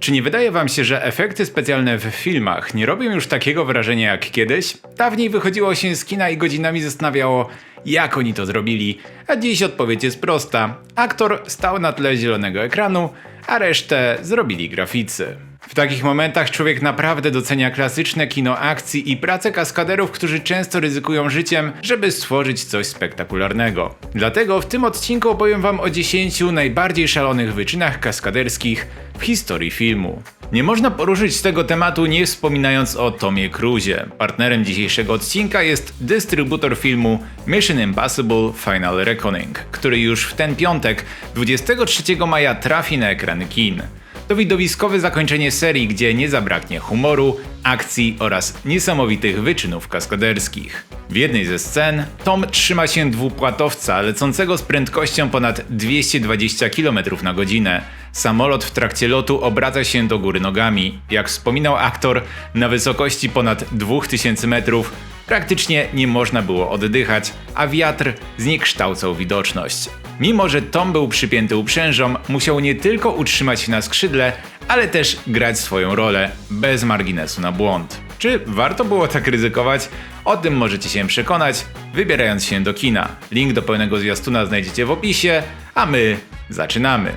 Czy nie wydaje wam się, że efekty specjalne w filmach nie robią już takiego wrażenia jak kiedyś? Dawniej wychodziło się z kina i godzinami zastanawiało, jak oni to zrobili, a dziś odpowiedź jest prosta. Aktor stał na tle zielonego ekranu, a resztę zrobili graficy. W takich momentach człowiek naprawdę docenia klasyczne kino akcji i pracę kaskaderów, którzy często ryzykują życiem, żeby stworzyć coś spektakularnego. Dlatego w tym odcinku opowiem wam o 10 najbardziej szalonych wyczynach kaskaderskich w historii filmu. Nie można poruszyć tego tematu nie wspominając o Tomie Cruise. Partnerem dzisiejszego odcinka jest dystrybutor filmu Mission Impossible Final Reckoning, który już w ten piątek, 23 maja trafi na ekrany kin. To widowiskowe zakończenie serii, gdzie nie zabraknie humoru, akcji oraz niesamowitych wyczynów kaskaderskich. W jednej ze scen Tom trzyma się dwupłatowca lecącego z prędkością ponad 220 km na godzinę. Samolot w trakcie lotu obraca się do góry nogami. Jak wspominał aktor, na wysokości ponad 2000 metrów praktycznie nie można było oddychać, a wiatr zniekształcał widoczność. Mimo, że Tom był przypięty uprzężom, musiał nie tylko utrzymać się na skrzydle, ale też grać swoją rolę, bez marginesu na błąd. Czy warto było tak ryzykować? O tym możecie się przekonać, wybierając się do kina. Link do pełnego zwiastuna znajdziecie w opisie, a my zaczynamy.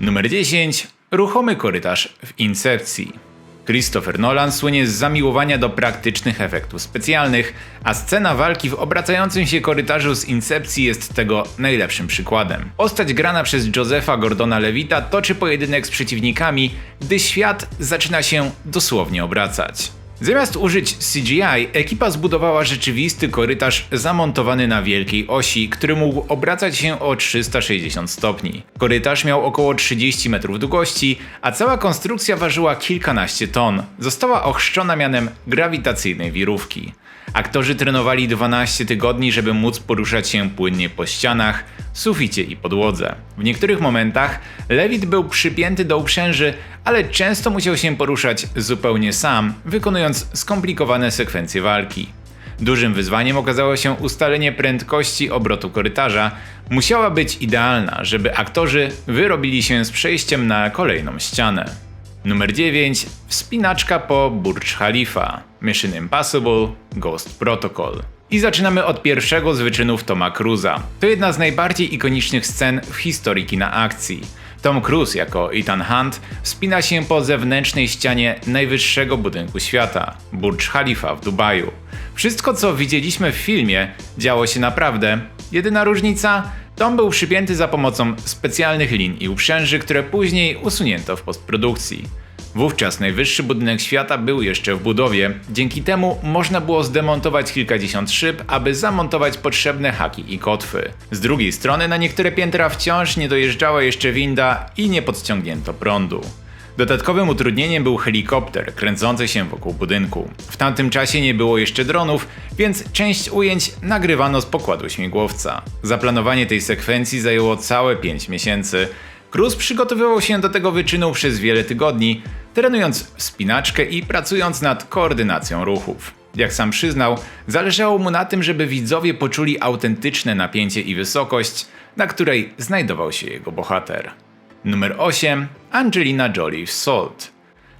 Numer 10. Ruchomy korytarz w Incepcji. Christopher Nolan słynie z zamiłowania do praktycznych efektów specjalnych, a scena walki w obracającym się korytarzu z Incepcji jest tego najlepszym przykładem. Postać grana przez Josepha Gordona Levita toczy pojedynek z przeciwnikami, gdy świat zaczyna się dosłownie obracać. Zamiast użyć CGI, ekipa zbudowała rzeczywisty korytarz zamontowany na wielkiej osi, który mógł obracać się o 360 stopni. Korytarz miał około 30 metrów długości, a cała konstrukcja ważyła kilkanaście ton. Została ochrzczona mianem grawitacyjnej wirówki. Aktorzy trenowali 12 tygodni, żeby móc poruszać się płynnie po ścianach, suficie i podłodze. W niektórych momentach Lewit był przypięty do uprzęży, ale często musiał się poruszać zupełnie sam, wykonując skomplikowane sekwencje walki. Dużym wyzwaniem okazało się ustalenie prędkości obrotu korytarza. Musiała być idealna, żeby aktorzy wyrobili się z przejściem na kolejną ścianę. Numer 9. Wspinaczka po Burj Khalifa. Mission Impossible Ghost Protocol. I zaczynamy od pierwszego z wyczynów Toma Cruza. To jedna z najbardziej ikonicznych scen w historii kina akcji. Tom Cruise jako Ethan Hunt wspina się po zewnętrznej ścianie najwyższego budynku świata Burj Khalifa w Dubaju. Wszystko co widzieliśmy w filmie działo się naprawdę. Jedyna różnica Tom był przypięty za pomocą specjalnych lin i uprzęży, które później usunięto w postprodukcji. Wówczas najwyższy budynek świata był jeszcze w budowie, dzięki temu można było zdemontować kilkadziesiąt szyb, aby zamontować potrzebne haki i kotwy. Z drugiej strony na niektóre piętra wciąż nie dojeżdżała jeszcze winda i nie podciągnięto prądu. Dodatkowym utrudnieniem był helikopter kręcący się wokół budynku. W tamtym czasie nie było jeszcze dronów, więc część ujęć nagrywano z pokładu śmigłowca. Zaplanowanie tej sekwencji zajęło całe 5 miesięcy. Cruz przygotowywał się do tego wyczynu przez wiele tygodni, trenując wspinaczkę i pracując nad koordynacją ruchów. Jak sam przyznał, zależało mu na tym, żeby widzowie poczuli autentyczne napięcie i wysokość, na której znajdował się jego bohater. Numer 8. Angelina Jolie w Salt.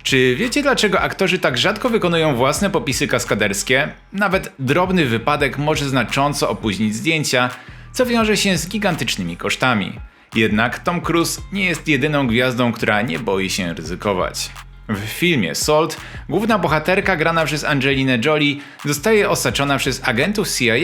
Czy wiecie dlaczego aktorzy tak rzadko wykonują własne popisy kaskaderskie? Nawet drobny wypadek może znacząco opóźnić zdjęcia, co wiąże się z gigantycznymi kosztami. Jednak Tom Cruise nie jest jedyną gwiazdą, która nie boi się ryzykować. W filmie Salt główna bohaterka grana przez Angelinę Jolie zostaje osaczona przez agentów CIA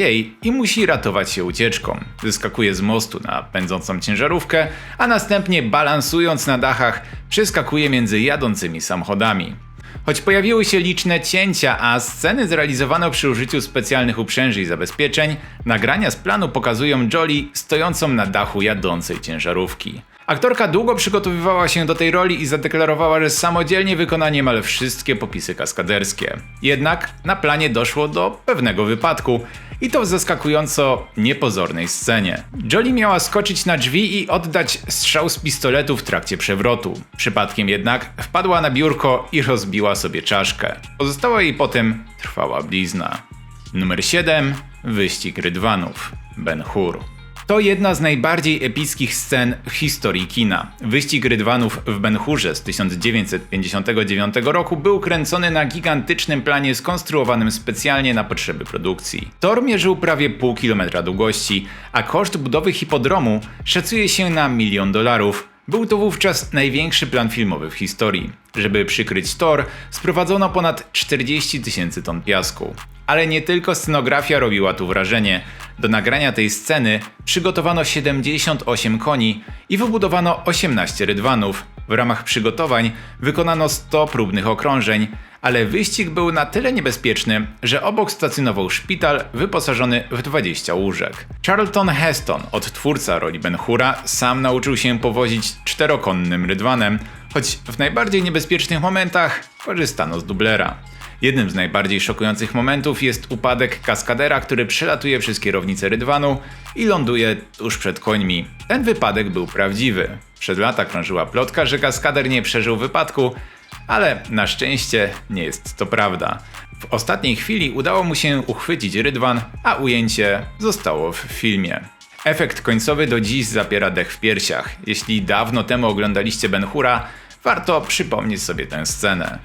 i musi ratować się ucieczką. Wyskakuje z mostu na pędzącą ciężarówkę, a następnie balansując na dachach przeskakuje między jadącymi samochodami. Choć pojawiły się liczne cięcia, a sceny zrealizowano przy użyciu specjalnych uprzęży i zabezpieczeń, nagrania z planu pokazują Jolie stojącą na dachu jadącej ciężarówki. Aktorka długo przygotowywała się do tej roli i zadeklarowała, że samodzielnie wykona niemal wszystkie popisy kaskaderskie. Jednak na planie doszło do pewnego wypadku i to w zaskakująco niepozornej scenie. Jolie miała skoczyć na drzwi i oddać strzał z pistoletu w trakcie przewrotu. Przypadkiem jednak wpadła na biurko i rozbiła sobie czaszkę. Pozostała jej potem trwała blizna. Numer 7. Wyścig Rydwanów. Ben Hur. To jedna z najbardziej epickich scen w historii kina. Wyścig rydwanów w Ben Hurze z 1959 roku był kręcony na gigantycznym planie skonstruowanym specjalnie na potrzeby produkcji. Tor mierzył prawie pół kilometra długości, a koszt budowy hipodromu szacuje się na milion dolarów. Był to wówczas największy plan filmowy w historii. Żeby przykryć tor, sprowadzono ponad 40 tysięcy ton piasku. Ale nie tylko scenografia robiła tu wrażenie. Do nagrania tej sceny przygotowano 78 koni i wybudowano 18 rydwanów. W ramach przygotowań wykonano 100 próbnych okrążeń, ale wyścig był na tyle niebezpieczny, że obok stacjonował szpital wyposażony w 20 łóżek. Charlton Heston, odtwórca roli Ben Hura, sam nauczył się powozić czterokonnym rydwanem, choć w najbardziej niebezpiecznych momentach korzystano z dublera. Jednym z najbardziej szokujących momentów jest upadek kaskadera, który przelatuje przez kierownicę rydwanu i ląduje tuż przed końmi. Ten wypadek był prawdziwy. Przed lata krążyła plotka, że kaskader nie przeżył wypadku, ale na szczęście nie jest to prawda. W ostatniej chwili udało mu się uchwycić rydwan, a ujęcie zostało w filmie. Efekt końcowy do dziś zapiera dech w piersiach. Jeśli dawno temu oglądaliście Ben Hura, warto przypomnieć sobie tę scenę.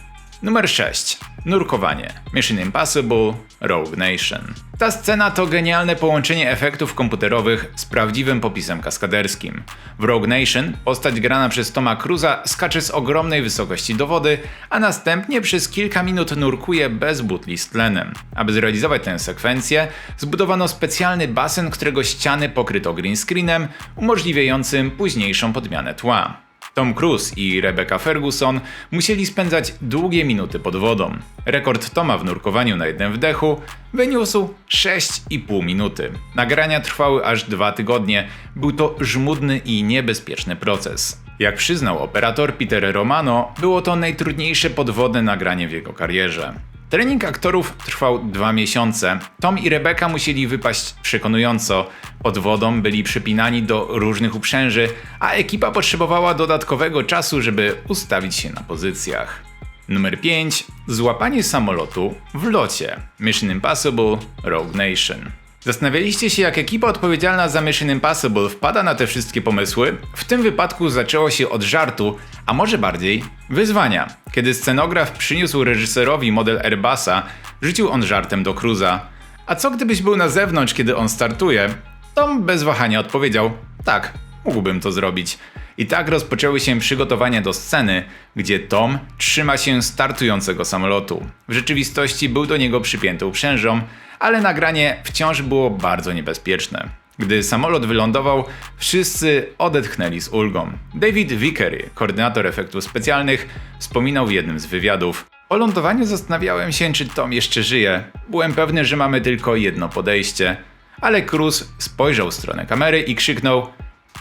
Numer 6. Nurkowanie. Mission Impossible Rogue Nation. Ta scena to genialne połączenie efektów komputerowych z prawdziwym popisem kaskaderskim. W Rogue Nation postać grana przez Toma Cruza skacze z ogromnej wysokości do wody, a następnie przez kilka minut nurkuje bez butli z tlenem. Aby zrealizować tę sekwencję, zbudowano specjalny basen, którego ściany pokryto green screenem, umożliwiającym późniejszą podmianę tła. Tom Cruise i Rebecca Ferguson musieli spędzać długie minuty pod wodą. Rekord Toma w nurkowaniu na jednym wdechu wyniósł 6,5 minuty. Nagrania trwały aż dwa tygodnie. Był to żmudny i niebezpieczny proces. Jak przyznał operator Peter Romano, było to najtrudniejsze podwodne nagranie w jego karierze. Trening aktorów trwał dwa miesiące. Tom i Rebecca musieli wypaść przekonująco. Pod wodą byli przypinani do różnych uprzęży, a ekipa potrzebowała dodatkowego czasu, żeby ustawić się na pozycjach. Numer 5. Złapanie samolotu w locie. Mission Impossible Rogue Nation. Zastanawialiście się, jak ekipa odpowiedzialna za Mission Impossible wpada na te wszystkie pomysły? W tym wypadku zaczęło się od żartu, a może bardziej wyzwania. Kiedy scenograf przyniósł reżyserowi model Airbusa, rzucił on żartem do Cruza. A co gdybyś był na zewnątrz, kiedy on startuje? Tom bez wahania odpowiedział: Tak, mógłbym to zrobić. I tak rozpoczęły się przygotowania do sceny, gdzie Tom trzyma się startującego samolotu. W rzeczywistości był do niego przypięty uprzężą, ale nagranie wciąż było bardzo niebezpieczne. Gdy samolot wylądował, wszyscy odetchnęli z ulgą. David Vickery, koordynator efektów specjalnych, wspominał w jednym z wywiadów. O lądowaniu zastanawiałem się, czy Tom jeszcze żyje. Byłem pewny, że mamy tylko jedno podejście. Ale Cruz spojrzał w stronę kamery i krzyknął: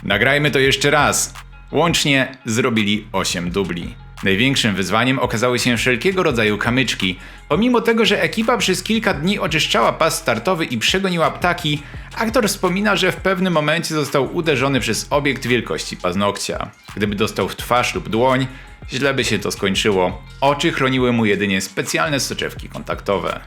Nagrajmy to jeszcze raz! Łącznie zrobili 8 dubli. Największym wyzwaniem okazały się wszelkiego rodzaju kamyczki. Pomimo tego, że ekipa przez kilka dni oczyszczała pas startowy i przegoniła ptaki, aktor wspomina, że w pewnym momencie został uderzony przez obiekt wielkości paznokcia. Gdyby dostał w twarz lub dłoń, źle by się to skończyło. Oczy chroniły mu jedynie specjalne soczewki kontaktowe.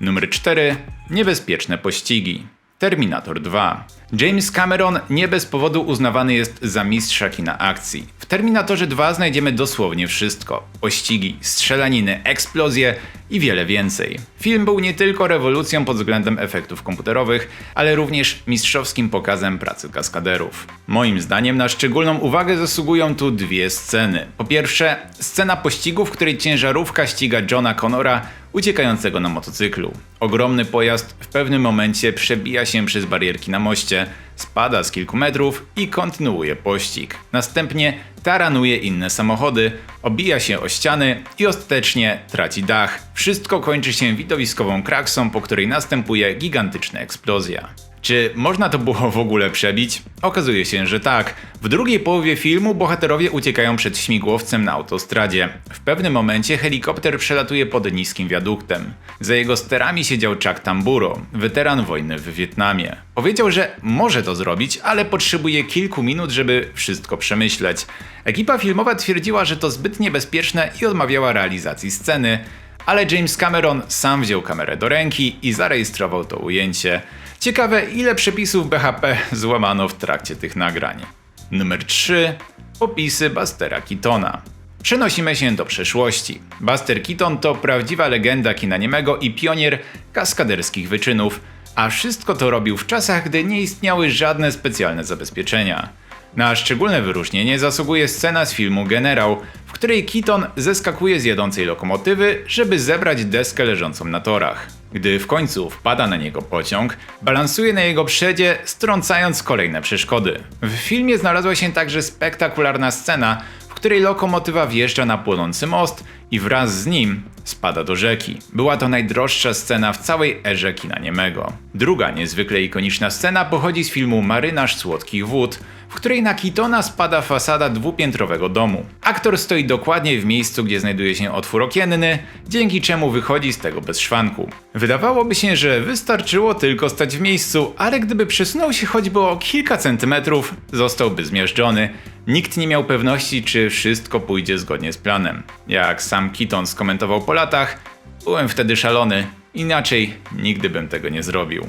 Numer 4. Niebezpieczne pościgi. Terminator 2. James Cameron nie bez powodu uznawany jest za mistrza kina akcji. W Terminatorze 2 znajdziemy dosłownie wszystko: pościgi, strzelaniny, eksplozje i wiele więcej. Film był nie tylko rewolucją pod względem efektów komputerowych, ale również mistrzowskim pokazem pracy kaskaderów. Moim zdaniem na szczególną uwagę zasługują tu dwie sceny. Po pierwsze, scena pościgu, w której ciężarówka ściga Johna Connora uciekającego na motocyklu. Ogromny pojazd w pewnym momencie przebija się przez barierki na moście, spada z kilku metrów i kontynuuje pościg. Następnie taranuje inne samochody, obija się o ściany i ostatecznie traci dach. Wszystko kończy się widowiskową kraksą, po której następuje gigantyczna eksplozja. Czy można to było w ogóle przebić? Okazuje się, że tak. W drugiej połowie filmu bohaterowie uciekają przed śmigłowcem na autostradzie. W pewnym momencie helikopter przelatuje pod niskim wiaduktem. Za jego sterami siedział Chuck Tamburo, weteran wojny w Wietnamie. Powiedział, że może to zrobić, ale potrzebuje kilku minut, żeby wszystko przemyśleć. Ekipa filmowa twierdziła, że to zbyt niebezpieczne i odmawiała realizacji sceny, ale James Cameron sam wziął kamerę do ręki i zarejestrował to ujęcie. Ciekawe, ile przepisów BHP złamano w trakcie tych nagrań. Numer 3. Opisy Bustera Keatona. Przenosimy się do przeszłości. Buster Keaton to prawdziwa legenda kina niemego i pionier kaskaderskich wyczynów, a wszystko to robił w czasach, gdy nie istniały żadne specjalne zabezpieczenia. Na szczególne wyróżnienie zasługuje scena z filmu Generał, której Keaton zeskakuje z jadącej lokomotywy, żeby zebrać deskę leżącą na torach. Gdy w końcu wpada na niego pociąg, balansuje na jego przedzie, strącając kolejne przeszkody. W filmie znalazła się także spektakularna scena, w której lokomotywa wjeżdża na płonący most i wraz z nim spada do rzeki. Była to najdroższa scena w całej erze kina niemego. Druga niezwykle ikoniczna scena pochodzi z filmu Marynarz Słodkich Wód, w której na Kitona spada fasada dwupiętrowego domu. Aktor stoi dokładnie w miejscu, gdzie znajduje się otwór okienny, dzięki czemu wychodzi z tego bez szwanku. Wydawałoby się, że wystarczyło tylko stać w miejscu, ale gdyby przesunął się choćby o kilka centymetrów, zostałby zmiażdżony. Nikt nie miał pewności, czy wszystko pójdzie zgodnie z planem. Jak sam Keaton skomentował po latach, byłem wtedy szalony, inaczej nigdy bym tego nie zrobił.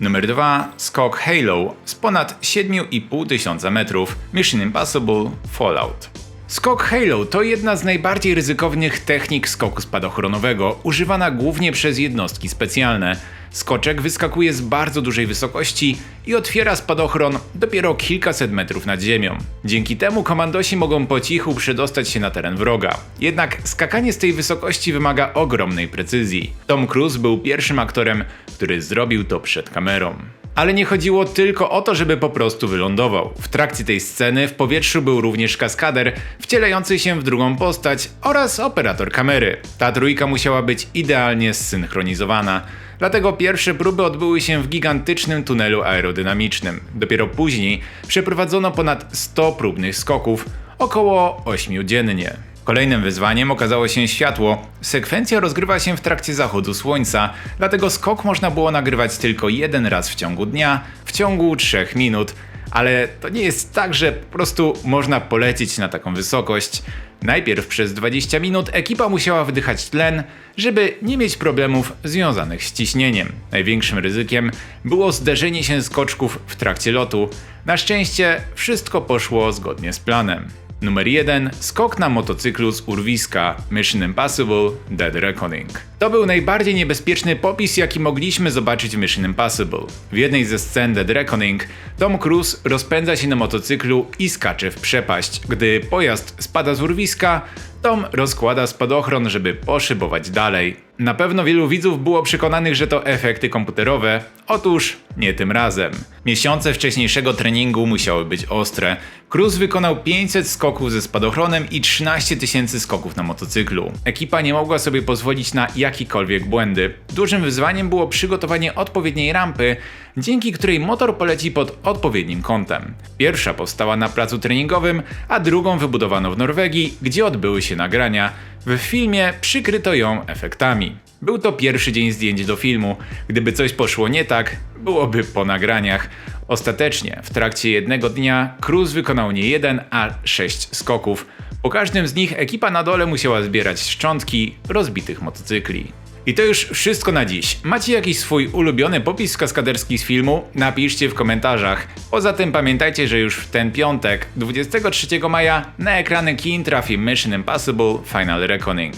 Numer 2. Skok Halo z ponad 7,5 tysiąca metrów Mission Impossible Fallout. Skok Halo to jedna z najbardziej ryzykownych technik skoku spadochronowego, używana głównie przez jednostki specjalne. Skoczek wyskakuje z bardzo dużej wysokości i otwiera spadochron dopiero kilkaset metrów nad ziemią. Dzięki temu komandosi mogą po cichu przedostać się na teren wroga. Jednak skakanie z tej wysokości wymaga ogromnej precyzji. Tom Cruise był pierwszym aktorem, który zrobił to przed kamerą. Ale nie chodziło tylko o to, żeby po prostu wylądował. W trakcie tej sceny w powietrzu był również kaskader, wcielający się w drugą postać oraz operator kamery. Ta trójka musiała być idealnie zsynchronizowana. Dlatego pierwsze próby odbyły się w gigantycznym tunelu aerodynamicznym. Dopiero później przeprowadzono ponad 100 próbnych skoków, około 8 dziennie. Kolejnym wyzwaniem okazało się światło. Sekwencja rozgrywa się w trakcie zachodu słońca, dlatego skok można było nagrywać tylko jeden raz w ciągu dnia, w ciągu 3 minut. Ale to nie jest tak, że po prostu można polecieć na taką wysokość. Najpierw przez 20 minut ekipa musiała wdychać tlen, żeby nie mieć problemów związanych z ciśnieniem. Największym ryzykiem było zderzenie się skoczków w trakcie lotu. Na szczęście wszystko poszło zgodnie z planem. Numer 1. Skok na motocyklu z urwiska Mission Impossible Dead Reckoning. To był najbardziej niebezpieczny popis, jaki mogliśmy zobaczyć w Mission Impossible. W jednej ze scen Dead Reckoning Tom Cruise rozpędza się na motocyklu i skacze w przepaść. Gdy pojazd spada z urwiska, Tom rozkłada spadochron, żeby poszybować dalej. Na pewno wielu widzów było przekonanych, że to efekty komputerowe. Otóż nie tym razem. Miesiące wcześniejszego treningu musiały być ostre. Cruz wykonał 500 skoków ze spadochronem i 13 tysięcy skoków na motocyklu. Ekipa nie mogła sobie pozwolić na jakiekolwiek błędy. Dużym wyzwaniem było przygotowanie odpowiedniej rampy, dzięki której motor poleci pod odpowiednim kątem. Pierwsza powstała na placu treningowym, a drugą wybudowano w Norwegii, gdzie odbyły się nagrania. W filmie przykryto ją efektami. Był to pierwszy dzień zdjęć do filmu. Gdyby coś poszło nie tak, byłoby po nagraniach. Ostatecznie, w trakcie jednego dnia, Cruz wykonał nie jeden, a sześć skoków. Po każdym z nich ekipa na dole musiała zbierać szczątki rozbitych motocykli. I to już wszystko na dziś. Macie jakiś swój ulubiony popis kaskaderski z filmu? Napiszcie w komentarzach. Poza tym pamiętajcie, że już w ten piątek, 23 maja, na ekrany kin trafi Mission Impossible Final Reckoning.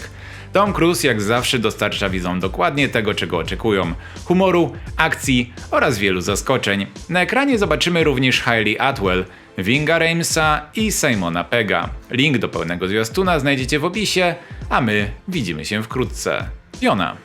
Tom Cruise jak zawsze dostarcza widzom dokładnie tego, czego oczekują. Humoru, akcji oraz wielu zaskoczeń. Na ekranie zobaczymy również Hailey Atwell, Winga Ramesa i Simona Pega. Link do pełnego zwiastuna znajdziecie w opisie, a my widzimy się wkrótce. Jona.